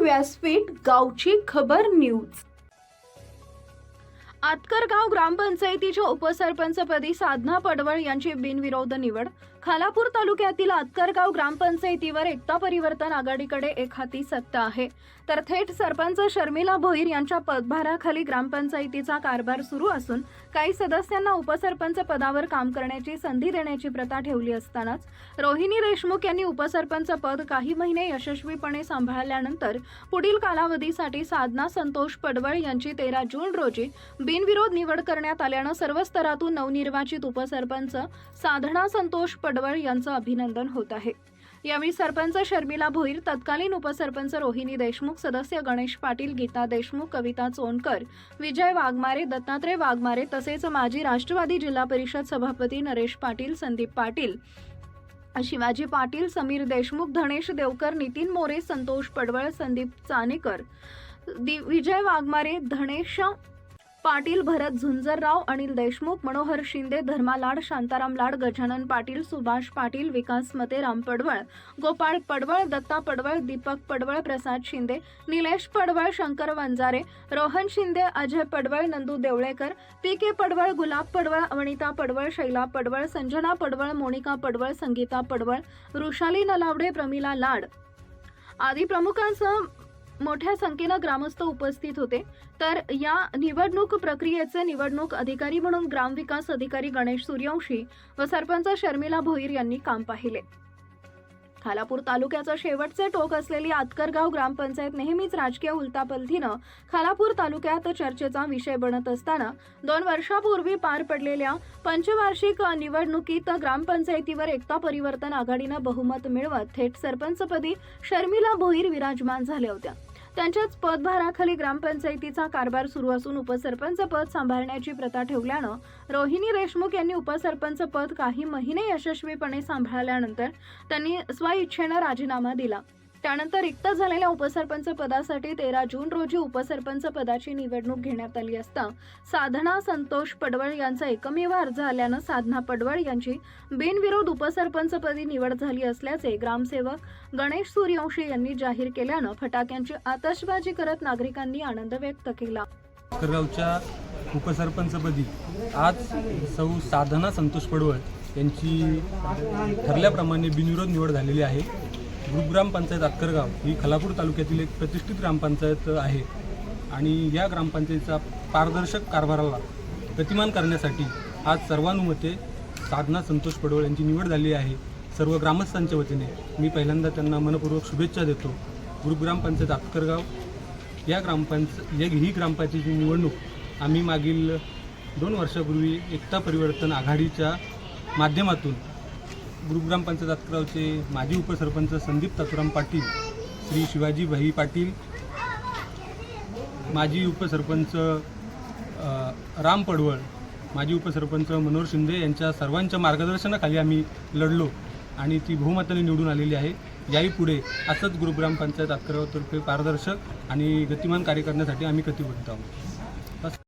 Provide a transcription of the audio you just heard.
व्यासपीठ गावची खबर न्यूज. आतकरगाव ग्रामपंचायतीच्या उपसरपंचपदी साधना पडवळ यांची बिनविरोध निवड खालापूर तालुक्यातील आतकरगाव ग्रामपंचायतीवर एकता परिवर्तन आघाडीकडे एक हाती सत्ता आहे. तर थेट सरपंच शर्मिला भोईर यांच्या पदभाराखाली ग्रामपंचायतीचा कारभार सुरू असून काही सदस्यांना उपसरपंच पदावर काम करण्याची संधी देण्याची प्रथा ठेवली असतानाच रोहिणी देशमुख यांनी उपसरपंच पद काही महिने यशस्वीपणे सांभाळल्यानंतर पुढील कालावधीसाठी साधना संतोष पडवळ यांची तेरा जून रोजी बिनविरोध निवड करण्यात आल्यानं सर्व स्तरातून नवनिर्वाचित उपसरपंच साधना संतोष पडवळ यांचं अभिनंदन होत आहे. यावेळी सरपंच शर्मिला भोईर तत्कालीन उपसरपंच रोहिणी देशमुख सदस्य गणेश पाटील गीता देशमुख कविता चोनकर विजय वाघमारे दत्तात्रय वाघमारे तसेच माजी राष्ट्रवादी जिल्हा परिषद सभापती नरेश पाटील संदीप पाटील शिवाजी पाटील समीर देशमुख धनेश देवकर नितीन मोरे संतोष पडवळ संदीप चानेकर विजय वाघमारे धनेश पाटील भरत झुंजरराव अनिल देशमुख मनोहर शिंदे धर्मा लाड शांताराम लाड गजानन पाटील सुभाष पाटील विकास मते राम पडवळ गोपाळ पडवळ दत्ता पडवळ दीपक पडवळ प्रसाद शिंदे निलेश पडवळ शंकर वंजारे रोहन शिंदे अजय पडवळ नंदू देवळेकर पी के पडवळ गुलाब पडवळ वनिता पडवळ शैला पडवळ संजना पडवळ मोनिका पडवळ संगीता पडवळ वृषाली नलावडे प्रमिला लाड आदी प्रमुखांसह मोठ्या संख्येनं ग्रामस्थ उपस्थित होते. तर या निवडणूक प्रक्रियेचे निवडणूक अधिकारी म्हणून ग्रामविकास अधिकारी गणेश सूर्यवंशी व सरपंच शर्मिला भोईर यांनी काम पाहिले. खालापूर तालुक्याचं शेवटचे टोक असलेली आतकरगाव ग्रामपंचायत नेहमीच राजकीय उलतापलथीनं खालापूर तालुक्यात चर्चेचा विषय बनत असताना दोन वर्षापूर्वी पार पडलेल्या पंचवार्षिक निवडणुकीत ग्रामपंचायतीवर एकता परिवर्तन आघाडीनं बहुमत मिळवत थेट सरपंचपदी शर्मिला भोईर विराजमान झाल्या होत्या. त्यांच्याच पदभाराखाली ग्रामपंचायतीचा कारभार सुरू असून उपसरपंच पद सांभाळण्याची प्रथा ठेवल्यानं रोहिणी देशमुख यांनी उपसरपंच पद काही महिने यशस्वीपणे सांभाळल्यानंतर त्यांनी स्वइच्छेनं राजीनामा दिला. त्यानंतर रिक्त झालेल्या उपसरपंच पदासाठी तेरा जून रोजी उपसरपंच पदाची निवडणूक घेण्यात आली असता साधना संतोष पडवळ यांचा एकमेव अर्ज आल्यानं साधना पडवळ यांची बिनविरोध उपसरपंचपदी निवड झाली असल्याचे ग्रामसेवक गणेश सूर्यवंशी यांनी जाहीर केल्यानं फटाक्यांची आतषबाजी करत नागरिकांनी आनंद व्यक्त केला. उपसरपंचपदी आज सौ साधना संतोष पडवळ यांची ठरल्याप्रमाणे बिनविरोध निवड झालेली आहे. ग्रुपग्राम पंचायत अक्करगाव ही खलापूर तालुक्यातील एक प्रतिष्ठित ग्रामपंचायत आहे. आणि या ग्रामपंचायतीचा पारदर्शक कारभाराला गतिमान करण्यासाठी आज सर्वानुमते साधना संतोष पडवळ यांची निवड झाली आहे. सर्व ग्रामस्थांच्या वतीने मी पहिल्यांदा त्यांना मनपूर्वक शुभेच्छा देतो. ग्रुपग्राम पंचायत आतकरगाव या ग्रामपंच या ही ग्रामपंचायतीची निवडणूक आम्ही मागील दोन वर्षापूर्वी एकता परिवर्तन आघाडीच्या माध्यमातून गुरुग्राम पंचायत आतकरावचे माजी उपसरपंच संदीप तातुराम पाटील श्री शिवाजी भाई पाटील माजी उपसरपंच राम पडवळ माजी उपसरपंच मनोहर शिंदे यांच्या सर्वांच्या मार्गदर्शनाखाली आम्ही लढलो आणि ती बहुमताने निवडून आलेली आहे. याही पुढे असंच गुरुग्राम पंचायत आतकरावतर्फे पारदर्शक आणि गतिमान कार्य करण्यासाठी आम्ही कटिबद्ध आहोत.